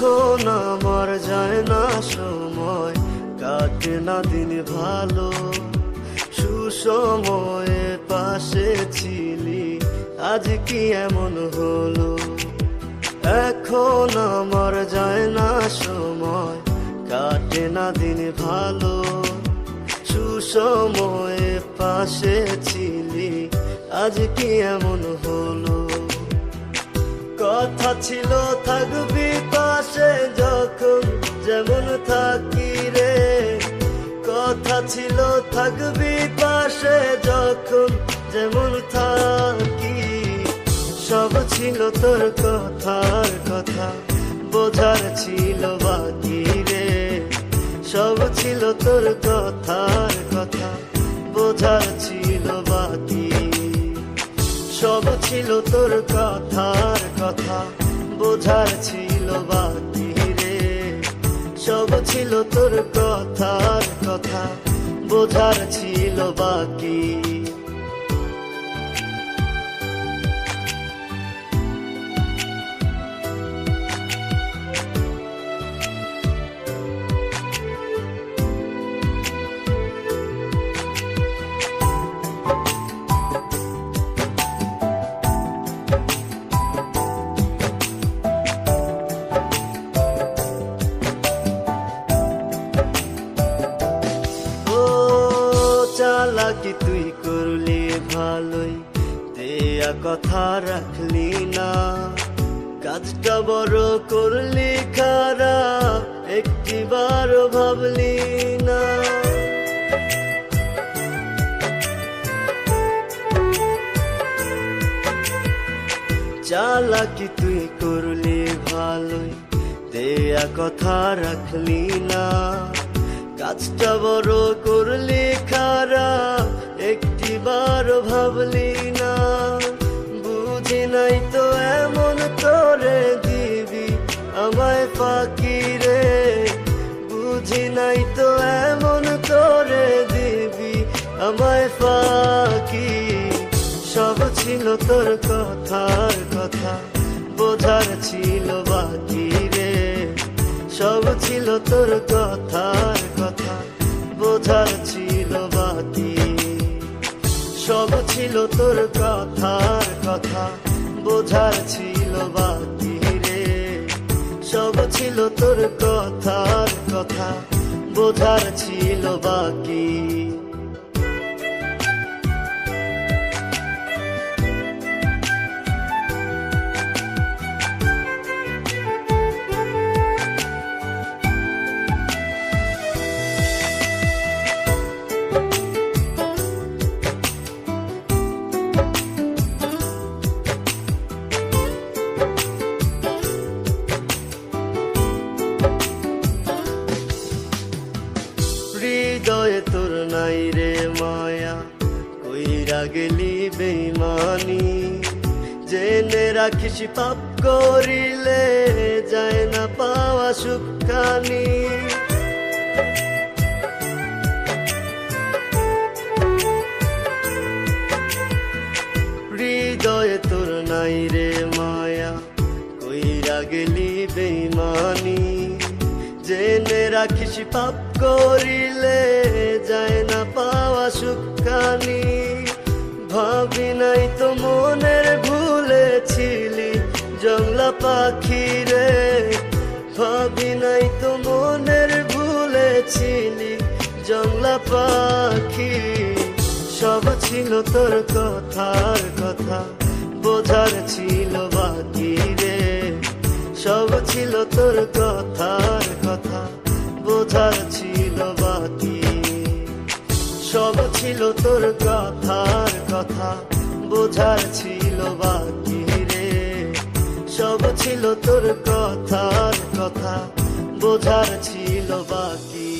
এখন আমার যায় না সময়, কাটে না দিন ভালো। সুসময়ে পাশে ছিলি, আজ কি এমন হলো? এখন আমার যায় না সময়, কাটে না দিন ভালো। সুসময়ে পাশে ছিলি, আজ কি এমন হলো? কথা ছিল, থাকবি পাশে যখন, যেমন থাকি রে। কথা ছিল, থাকবি পাশে যখন, যেমন থাকি। সব ছিল তোর কথার কথা, বোঝার ছিল বাকি রে। সব ছিল তোর কথার কথা, বোঝার ছিল বাকি। সব ছিল তোর কথার কথা বোঝার ছিল বাকি রে। সব ছিল তোর কথার কথা বোঝার ছিল বাকি। চালাকি তুই করলি ভালোই দেয়া কথা রাখলি না কাজটা বড় করলি খারাপ একটিবার ভাবলি না চালাকি তুই করলি ভালোই দেয়া কথা রাখলি না কাজটা বড় করলি খারাপ একটি বার ভাবলি না। বুঝি নাই তো এমন করে দিবি আমায় ফাঁকি রে। বুঝি নাই তো এমন করে দিবি আমায় ফাঁকি। সব ছিল তোর কথার কথা, বোঝার ছিল বাকি রে। সব ছিল তোর কথার কথা, বোঝার ছিল বাতি। সব ছিল তোর কথার কথা, বোঝার ছিল বাতি রে। সব ছিল তোর কথার কথা, বোঝার ছিল বাকি। হৃদয়ে তোর নাই রে মায়া। কইরা গেলি বেইমানি। জেনে রাখিস পাপ করিলে যায় না পাওয়া সুখানি হৃদয়ে তোর নাই রে মায়া। কইরা গেলি বেইমানি। জেনে রাখিস, পাপ করিলে যায় না পাওয়া সুখানি ভাবি নাই তো মনের ভুলেছিলি জংলা পাখি রে ভাবি নাই তো মনের ভুলেছিলি জংলা পাখি। সব ছিল তোর কথা। বোঝার ছিল বাকি। সব ছিল তোর কথার কথা, বোঝার ছিল বাকি রে। সব ছিল তোর কথার কথা, বোঝার ছিল বাকি।